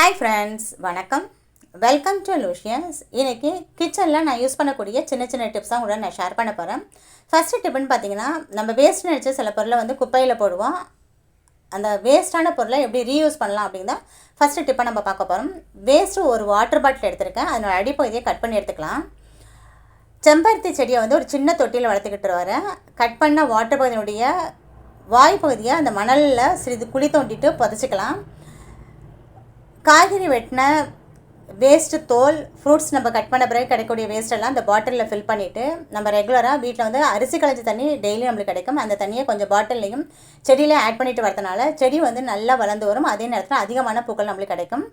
Hi friends வணக்கம். Welcome to லூஷியன்ஸ் இன்றைக்கி கிச்சனில் நான் யூஸ் பண்ணக்கூடிய சின்ன சின்ன டிப்ஸ் தான் கூட நான் ஷேர் பண்ண போகிறேன் ஃபஸ்ட்டு டிப்புன்னு பார்த்தீங்கன்னா நம்ம வேஸ்ட் நினச்ச சில பொருளை வந்து குப்பையில் போடுவோம். அந்த வேஸ்ட்டான பொருளை எப்படி ரீயூஸ் பண்ணலாம் அப்படின்னு தான் ஃபஸ்ட்டு டிப்பை நம்ம பார்க்க போகிறோம் வேஸ்ட்டு ஒரு வாட்டர் பாட்டில் எடுத்திருக்கேன். அதனோட அடிப்பகுதியை கட் பண்ணி எடுத்துக்கலாம். செம்பருத்தி செடியை வந்து ஒரு சின்ன தொட்டியில் வளர்த்துக்கிட்டு வரேன் கட் பண்ண வாட்டர் பகுதியினுடைய வாய் பகுதியை அந்த மணலில் சிறிது குழி தோண்டிட்டு புதைச்சிக்கலாம். காய்கறி வெட்டின வேஸ்ட்டு தோல் ஃப்ரூட்ஸ் நம்ம கட் பண்ண பிறகு கிடைக்கக்கூடிய வேஸ்ட்டெல்லாம் அந்த பாட்டிலில் ஃபில் பண்ணிவிட்டு நம்ம ரெகுலராக வீட்டில் வந்து அரிசி களைஞ்ச தண்ணி டெய்லி நம்மளுக்கு கிடைக்கும். அந்த தண்ணியை கொஞ்சம் பாட்டில்லையும் செடியிலே ஆட் பண்ணிட்டு வரதுனால செடி வந்து நல்லா வளர்ந்து வரும். அதே நேரத்தில் அதிகமான பூக்கள் நம்மளுக்கு கிடைக்கும்.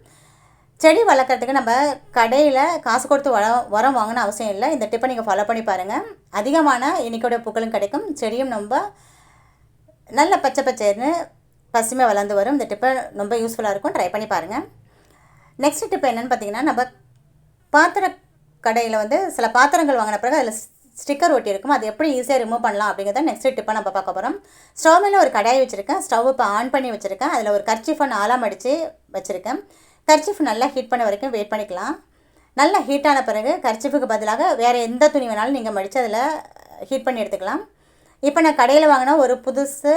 செடி வளர்க்குறதுக்கு நம்ம கடையில் காசு கொடுத்து உரம் உரம் வாங்கணும் அவசியம் இல்லை. இந்த டிப்பை நீங்கள் ஃபாலோ பண்ணி பாருங்கள் அதிகமான எண்ணிக்கையோட பூக்களும் கிடைக்கும். செடியும் ரொம்ப நல்ல பச்சை பச்சைன்னு பசுமை வளர்ந்து வரும். இந்த டிப்பை ரொம்ப யூஸ்ஃபுல்லாக இருக்கும். ட்ரை பண்ணி பாருங்கள் நெக்ஸ்ட் டிப் என்னென்னு பார்த்தீங்கன்னா நம்ம பாத்திர கடையில் வந்து சில பாத்திரங்கள் வாங்கின பிறகு அதில் ஸ்டிக்கர் ஒட்டி இருக்கும். அது எப்படி ஈஸியாக ரிமூவ் பண்ணலாம் அப்படிங்கிறத நெக்ஸ்ட் டிப்பை நம்ம பார்க்க போகிறோம் ஸ்டவ் மேலே ஒரு கடாயை வச்சுருக்கேன். ஸ்டவ் இப்போ ஆன் பண்ணி வச்சுருக்கேன். அதில் ஒரு கர்ச்சிஃபை ஆலாம் அடித்து வச்சுருக்கேன். கர்ச்சிஃப் நல்லா ஹீட் பண்ண வரைக்கும் வெயிட் பண்ணிக்கலாம். நல்லா ஹீட்டான பிறகு கர்ச்சிஃபுக்கு பதிலாக வேறு எந்த துணி வேணாலும் நீங்கள் மடித்து அதில் ஹீட் பண்ணி எடுத்துக்கலாம். இப்போ நான் கடையில் வாங்கினா ஒரு புதுசு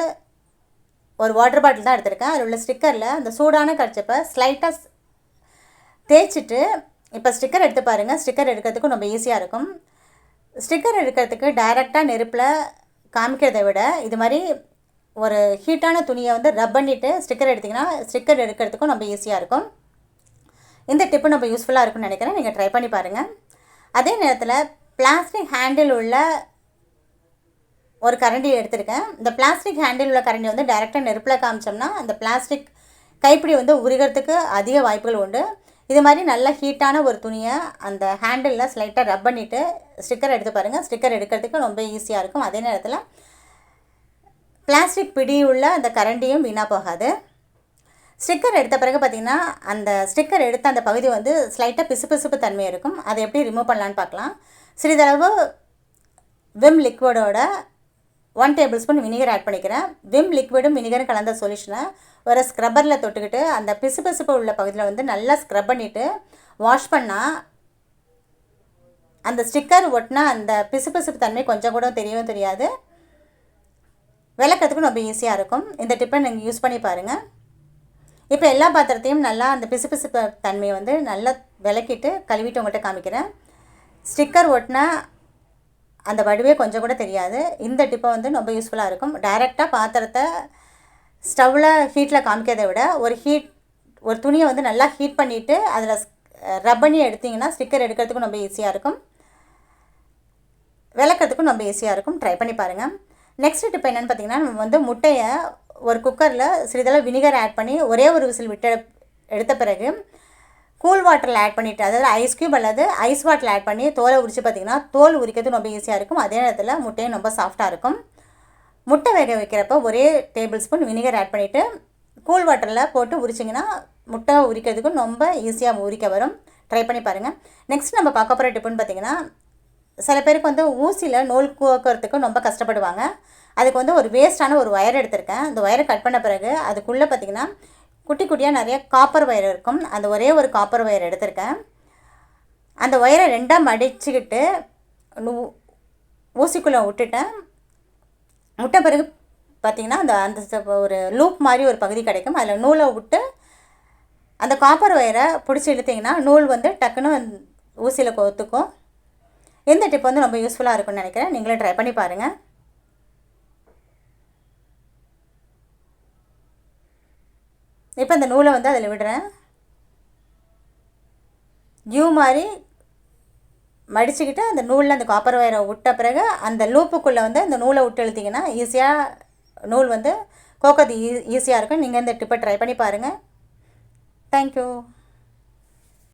ஒரு வாட்டர் பாட்டில் தான் எடுத்திருக்கேன். அதில் உள்ள ஸ்டிக்கரில் அந்த சூடான கர்ச்சிப்பை ஸ்லைட்டாக தேய்ச்சிட்டு இப்போ ஸ்டிக்கர் எடுத்து பாருங்கள் ஸ்டிக்கர் எடுக்கிறதுக்கும் ரொம்ப ஈஸியாக இருக்கும். ஸ்டிக்கர் எடுக்கிறதுக்கு டைரெக்டாக நெருப்பில் காமிக்கிறதை விட இது மாதிரி ஒரு ஹீட்டான துணியை வந்து ரப் பண்ணிவிட்டு ஸ்டிக்கர் எடுத்திங்கன்னா ஸ்டிக்கர் எடுக்கிறதுக்கும் ரொம்ப ஈஸியாக இருக்கும். இந்த டிப்பு நம்ம யூஸ்ஃபுல்லாக இருக்கும்னு நினைக்கிறேன். நீங்கள் ட்ரை பண்ணி பாருங்கள் அதே நேரத்தில் பிளாஸ்டிக் ஹேண்டில் உள்ள ஒரு கரண்டி எடுத்திருக்கேன். இந்த பிளாஸ்டிக் ஹேண்டில் உள்ள கரண்டி வந்து டைரெக்டாக நெருப்பில் காமிச்சோம்னா அந்த பிளாஸ்டிக் கைப்பிடி வந்து உருகிறதுக்கு அதிக வாய்ப்புகள் உண்டு. இது மாதிரி நல்ல ஹீட்டான ஒரு துணியை அந்த ஹேண்டிலில் ஸ்லைட்டாக ரப் பண்ணிவிட்டு ஸ்டிக்கர் எடுத்து பாருங்கள் ஸ்டிக்கர் எடுக்கிறதுக்கு ரொம்ப ஈஸியாக இருக்கும். அதே நேரத்தில் பிளாஸ்டிக் பிடி உள்ள அந்த கரண்டியும் வீணாக போகாது. ஸ்டிக்கர் எடுத்த பிறகு பார்த்திங்கன்னா அந்த ஸ்டிக்கர் எடுத்த அந்த பகுதி வந்து ஸ்லைட்டாக பிசுபிசுப்பு தன்மை இருக்கும். அதை எப்படி ரிமூவ் பண்ணலான்னு பார்க்கலாம். சிறிதளவு விம் லிக்விடோட one tablespoon vinegar add பண்ணிக்கிறேன் விம் லிக்விடும் வினிகரும் கலந்த சொல்யூஷனை ஒரு ஸ்க்ரப்பரில் தொட்டுக்கிட்டு அந்த பிசுபிசுப்பு உள்ள பகுதியில் வந்து நல்லா ஸ்க்ரப் பண்ணிவிட்டு வாஷ் பண்ணால் அந்த ஸ்டிக்கர் ஒட்டினா அந்த பிசுபிசுப்பு தன்மை கொஞ்சம் கூட தெரியவும் தெரியாது. விளக்கிறதுக்கும் ரொம்ப ஈஸியாக இருக்கும். இந்த டிப்பை நீங்கள் யூஸ் பண்ணி பாருங்கள் இப்போ எல்லா பாத்திரத்தையும் நல்லா அந்த பிசுபிசுப்பு தன்மையை வந்து நல்லா விளக்கிட்டு கழுவிட்டு உங்கள்கிட்ட காமிக்கிறேன். ஸ்டிக்கர் ஒட்டினா அந்த வடிவே கொஞ்சம் கூட தெரியாது. இந்த டிப்பை வந்து ரொம்ப யூஸ்ஃபுல்லாக இருக்கும். டைரெக்டாக பாத்திரத்தை ஸ்டவ்வில் ஹீட்டில் காமிக்கிறதை விட ஒரு ஹீட் ஒரு துணியை வந்து நல்லா ஹீட் பண்ணிவிட்டு அதில் ரப் பண்ணி எடுத்திங்கன்னா ஸ்டிக்கர் எடுக்கிறதுக்கும் ரொம்ப ஈஸியாக இருக்கும். விளக்கிறதுக்கும் ரொம்ப ஈஸியாக இருக்கும். ட்ரை பண்ணி பாருங்கள் நெக்ஸ்ட் டிப் என்னென்னு பார்த்தீங்கன்னா நம்ம வந்து முட்டையை ஒரு குக்கரில் சிறிதளவு வினிகர் ஆட் பண்ணி ஒரே ஒரு விசில் விட்டு எடுத்த பிறகு கூல் வாட்டரில் ஆட் பண்ணிவிட்டு அதாவது ஐஸ் க்யூப் அல்லது ஐஸ் வாட்டரில் ஆட் பண்ணி தோலை உரித்து பார்த்திங்கன்னா தோல் உரிக்கிறது ரொம்ப ஈஸியாக இருக்கும். அதே நேரத்தில் முட்டையும் ரொம்ப சாஃப்டாக இருக்கும். முட்டை வேக வைக்கிறப்ப ஒரே டேபிள் ஸ்பூன் வினிகர் ஆட் பண்ணிவிட்டு கூல் வாட்டரில் போட்டு உரிச்சிங்கன்னா முட்டை உரிக்கிறதுக்கும் ரொம்ப ஈஸியாக உரிக்க வரும். ட்ரை பண்ணி பாருங்கள் நெக்ஸ்ட் நம்ம பார்க்க போகிற டிப்புன்னு பார்த்திங்கன்னா சில பேருக்கு வந்து ஊசியில் நூல் கோக்கிறதுக்கு ரொம்ப கஷ்டப்படுவாங்க. அதுக்கு வந்து ஒரு வேஸ்ட்டான ஒரு ஒயர் எடுத்திருக்கேன். அந்த ஒயரை கட் பண்ண பிறகு அதுக்குள்ளே பார்த்திங்கன்னா குட்டி குட்டியாக நிறைய காப்பர் ஒயர் இருக்கும். அந்த ஒரே ஒரு காப்பர் ஒயர் எடுத்திருக்கேன். அந்த ஒயரை ரெண்டாக மடிச்சுக்கிட்டு ஊசிக்குள்ளே விட்டுட்டேன். விட்ட பிறகு பார்த்திங்கன்னா அந்த அந்த ஒரு லூப் மாதிரி ஒரு பகுதி கிடைக்கும். அதில் நூலை விட்டு அந்த காப்பர் ஒயரை பிடிச்சி இழுத்திங்கன்னா நூல் வந்து டக்குன்னு ஊசியில் கொத்துக்கும் இந்த டிப் வந்து ரொம்ப யூஸ்ஃபுல்லாக இருக்கும்னு நினைக்கிறேன். நீங்களும் ட்ரை பண்ணி பாருங்கள் இப்போ இந்த நூலை வந்து அதில் விடுறேன். யூ மாதிரி மடிச்சுக்கிட்டு அந்த நூலில் அந்த காப்பர் ஒயரை விட்ட பிறகு அந்த லூப்புக்குள்ளே வந்து அந்த நூலை விட்டு எழுத்திங்கன்னா ஈஸியாக நூல் வந்து கோக்கிறது ஈ ஈஸியாக இருக்கும். நீங்கள் இந்த டிப்பை ட்ரை பண்ணி பாருங்கள் தேங்க்யூ